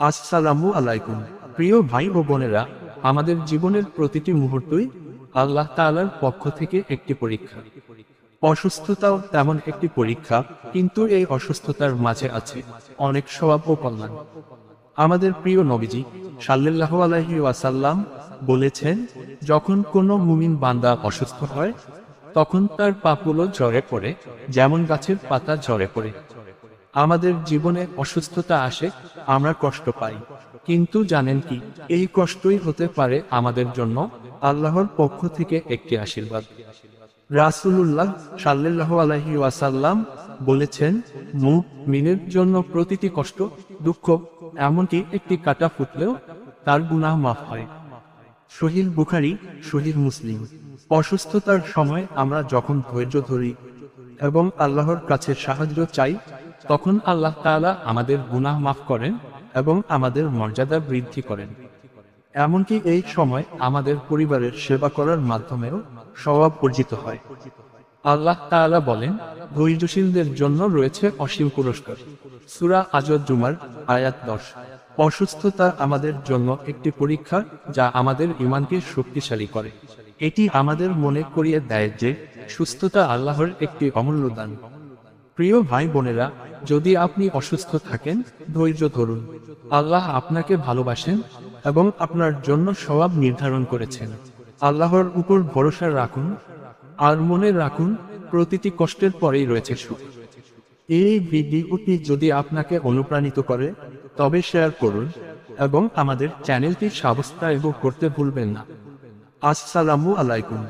আসসালামু আলাইকুম। প্রিয় ভাই ও বোনেরা, আমাদের জীবনের প্রতিটি মুহূর্তই আল্লাহ তাআলার পক্ষ থেকে একটি পরীক্ষা। অসুস্থতাও তেমন একটি পরীক্ষা, কিন্তু এই অসুস্থতার মাঝে আছে অনেক স্বভাব ও কল্যাণ। আমাদের প্রিয় নবীজি সাল্লাহ আলাইহি ওয়াসাল্লাম বলেছেন, যখন কোনো মুমিন বান্দা অসুস্থ হয়, তখন তার পাপুলো ঝরে পড়ে, যেমন গাছের পাতা ঝরে পড়ে। আমাদের জীবনে অসুস্থতা আসে, আমরা কষ্ট পাই। কিন্তু জানেন কি, এই কষ্টই হতে পারে আমাদের জন্য আল্লাহর পক্ষ থেকে একটি আশীর্বাদ। রাসূলুল্লাহ সাল্লাল্লাহু আলাইহি ওয়াসাল্লাম বলেছেন মুখ মিনের জন্য প্রতিটি কষ্ট, দুঃখ, এমনকি একটি কাটা ফুটলেও তার গুনাহ মাফ হয়। শহীদ বুখারি শহীদ মুসলিম। অসুস্থতার সময় আমরা যখন ধৈর্য ধরি এবং আল্লাহর কাছে সাহায্য চাই তখন আল্লাহ তাআলা আমাদের গুনাহ মাফ করেন এবং আমাদের মর্যাদা বৃদ্ধি করেন। এমনকি এই সময় আমাদের পরিবারের সেবা করার মাধ্যমেও স্বভাব অর্জিত হয়। আল্লাহ তাআলা বলেন, ধৈর্যশীলদের জন্য রয়েছে অসীম পুরস্কার। সুরা আজদ জুমার আয়াত দশ। অসুস্থতা আমাদের জন্য একটি পরীক্ষা যা আমাদের ইমানকে শক্তিশালী করে। এটি আমাদের মনে করিয়ে দেয় যে সুস্থতা আল্লাহর একটি অমূল্য দান। প্রিয় ভাই বোনেরা যদি আপনি অসুস্থ থাকেন, ধৈর্য ধরুন। আল্লাহ আপনাকে ভালোবাসেন এবং আপনার জন্য স্বভাব নির্ধারণ করেছেন। আল্লাহর উপর ভরসা রাখুন আর মনে রাখুন, প্রতিটি কষ্টের পরেই রয়েছে সুখ। এই ভিডিওটি যদি আপনাকে অনুপ্রাণিত করে, তবে শেয়ার করুন এবং আমাদের চ্যানেলটি সাবস্ক্রাইব করতে ভুলবেন না। আসসালামু আলাইকুম।